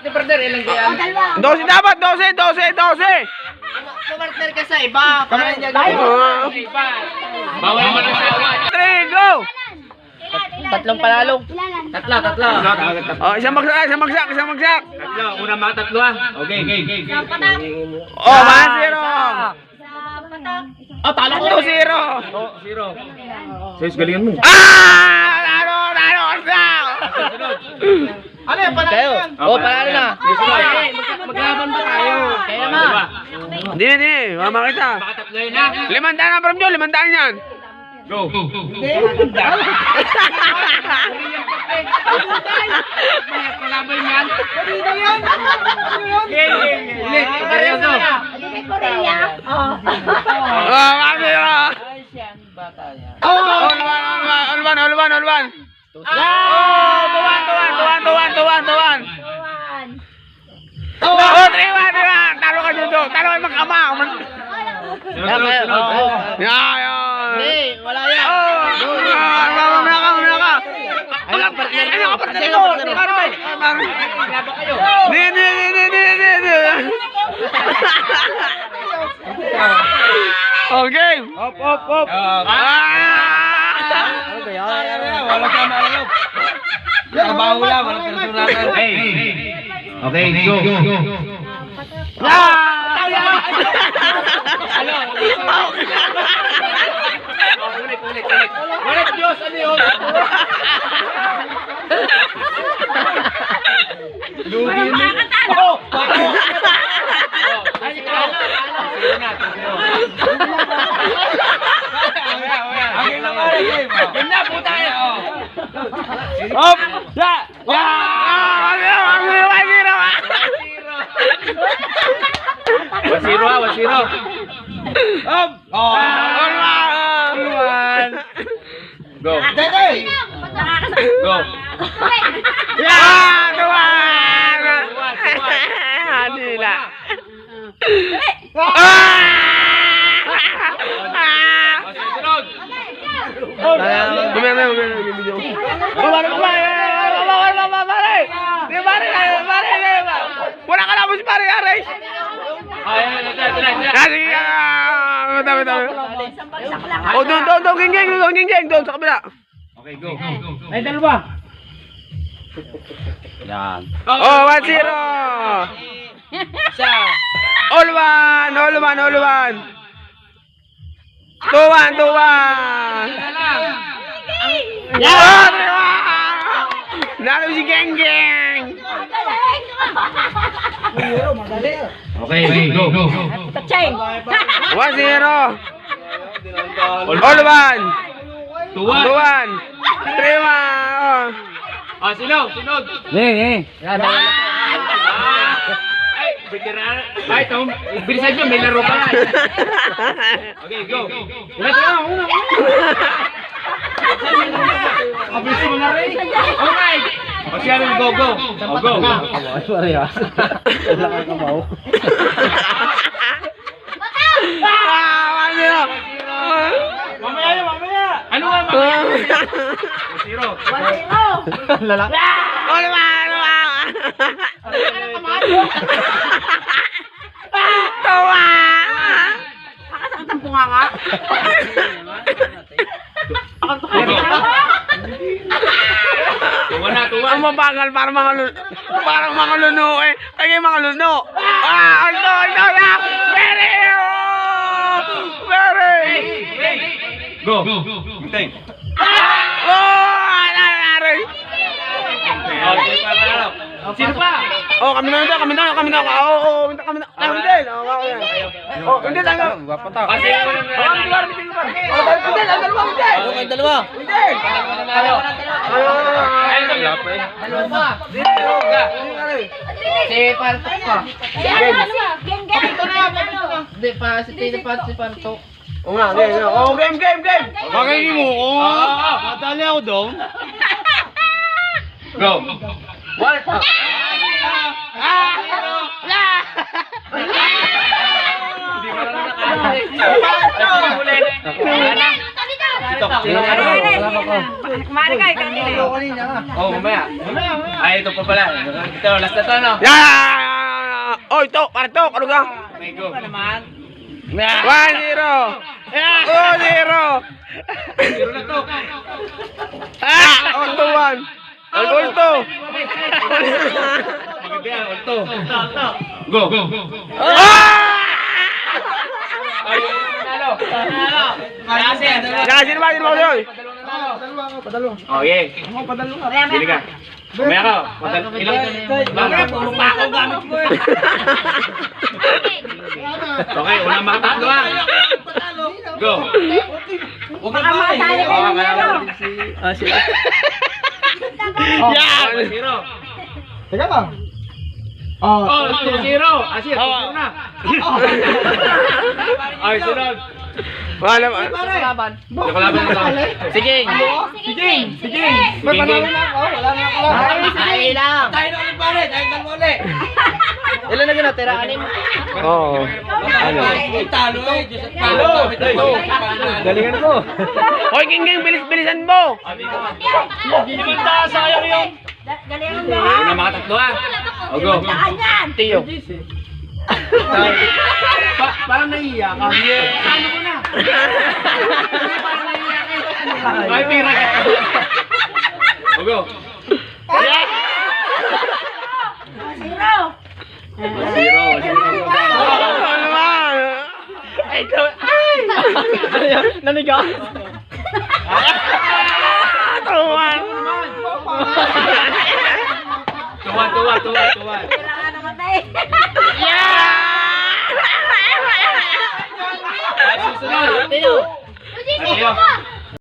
Ito, brother, ilang kaya? Dose dapat, dose, dose, dose. Kumarter ka sa iba. Para niya Ah. iba. Bawal mo na sa iba. Three, go! Tatlong panalo. Tatlo, tatlo. Oh, isang magsak, isang magsak, isang magsak. Tatlo, una mga tatlo ah. Okay, okay, okay. Oh, one zero. Oh, talo ko. Two zero. Oh, zero. Sis, galingan mo. Ah! Talo, talo, talo. Ano yan, panalo Kayo. yan? Oh, panalo na. Maglaban ba tayo? Kaya naman. Hindi na, hindi. Mama kita. Baka tatlo yun. Limandaan na from Joe, limandaan yan. Go. Kalaban yan. Game, game, game. Ulit, seryoso. Oh, one zero. Oh, all one, all one, all one, all one, all one. Oh, tuwan, tuwan, tuwan, tuwan, tuwan, tuwan. Oh, three, one, three, one. Talo ka. Talo kayo mag-ama. Yan, yan. Hindi, wala yan. Oh, ah, mamaya ka, mamaya ka. Wala, partner. Ano ka, partner ko? Pare, pare. Hindi, hindi, hindi, hindi, hindi, hindi. Okay. Hop, hop, hop. Ah! Ano ba yan? Wala ka. Trabaho lang, walang personalan. Hey. Okay, go. Ah! Ano? Ulit, ulit, ulit. Ulit, Diyos, ano yun? Lugi yun. Oh! Ang ilang eh. Yun na, puta yan. Hop! Ya! Ya! 1-0 ha, 1-0. Up! Oh! Ah, one! Go. Dede! Go. Yeah! Tuwan! Hindi na. Gumana, gumana, gumana. Gumana, gumana. Gumana, gumana. Gumana, gumana. Gumana, gumana. Wala ka na mo si Pare Ares. Ay, ay, ito, ito, ito. Kasi, ah, bitaw, bitaw. Oh, doon, doon, doon, ging, ging, doon. Okay, go. Ay, dalawa. Oh, one zero. All one, all one, all one. Two one, two one. Yeah! Nalo si Geng Geng. Okay, okay, go. Go. One zero. All one. Tuwan. Two one. Three one. Oh. Sinod, sinod. Hindi, hindi. Yan, Ah! Ay, veteran. Ay, ito, bilisan nyo, may laro pa. Okay, go. Una, una, una. Mabilis mo na rin. Okay. O siya rin, go, go. O, go. Sorry ah. Wala kang kabaw. Ah, zero. Mamaya na, mamaya. Ano nga, mamaya? Zero. Lalaki. All one, all one. Two one. Tuwan na, tuwan. Ang mabagal para mga luno. Parang mga luno eh. Kaya mga luno. Ah, ito, ito na. Very. oh, Very. Go. Teng. Oh, nangyari. Okay, para ano? Sino pa? Oh, kami na kami na, kami na. Oo, oo, kami na, kami na. Kami din. Oh, hindi tayo. Kasi ako na Oh, kami lugar, kami lugar. Oh, dalawa, hindi, dalawa, hindi. Ano kayo dalawa? Hindi. Ay, wala pa eh. Si Pantok pa. Hindi pa, si Tito pa, si Pantok. Oo nga, game, game. Oh, game, game, game. Bakit mo ko? Madali ako doon. Go. What? Kumari ka, ikaw nila. Oh, mamaya. Ay, ito pa pala. Ito, last na to, no? Yeah! Oh, ito, para to, ano ka? Okay, go. One zero. Two zero. Zero na to. Ah, oh, two one. All goal to. Maganda yan, ulto. Go, go. Ah! Ay, nalo. Nalo. Kasi, Saka, sino ba? Sino ba yun? Oh, yeah. Sili ka. Mamaya ka. Padal- Ilang? Mamaya, puro pa ako gamit mo. Okay, unang makatatlo ha. Go. Baka makatali ka ng yelo. Yan. Zero. Teka lang. Oh, two zero. Asir, two zero na. Ay, sunod. Wala ba? Laban. Yung kalaban nito. Sige. Sige, sige. May panalo na ako. Wala na ako. Ay, lang. Tayo na ulit pare. Tayo na ulit. Ilan na ginatira? Anim. Oo. Ano? Talo eh. Talo. Talo. Galingan ko. Hoy, King King, bilis-bilisan mo. sayang yung. Galingan mo Unang ha. makatatlo ha. O, go. Saan yan? Tiyo. Pa parang naiiyak ka. Yeah. Ano ko na? parang naiiyak ka. Ay, pira ka. O, go. Zero. Zero. Zero. Ano naman? Ito. Ay! Nanigaw. Tuwan. Tuwa, tuwa, tuwa, tuwa. Kailangan namatay. Ay, susunod. Tiyo. Tiyo.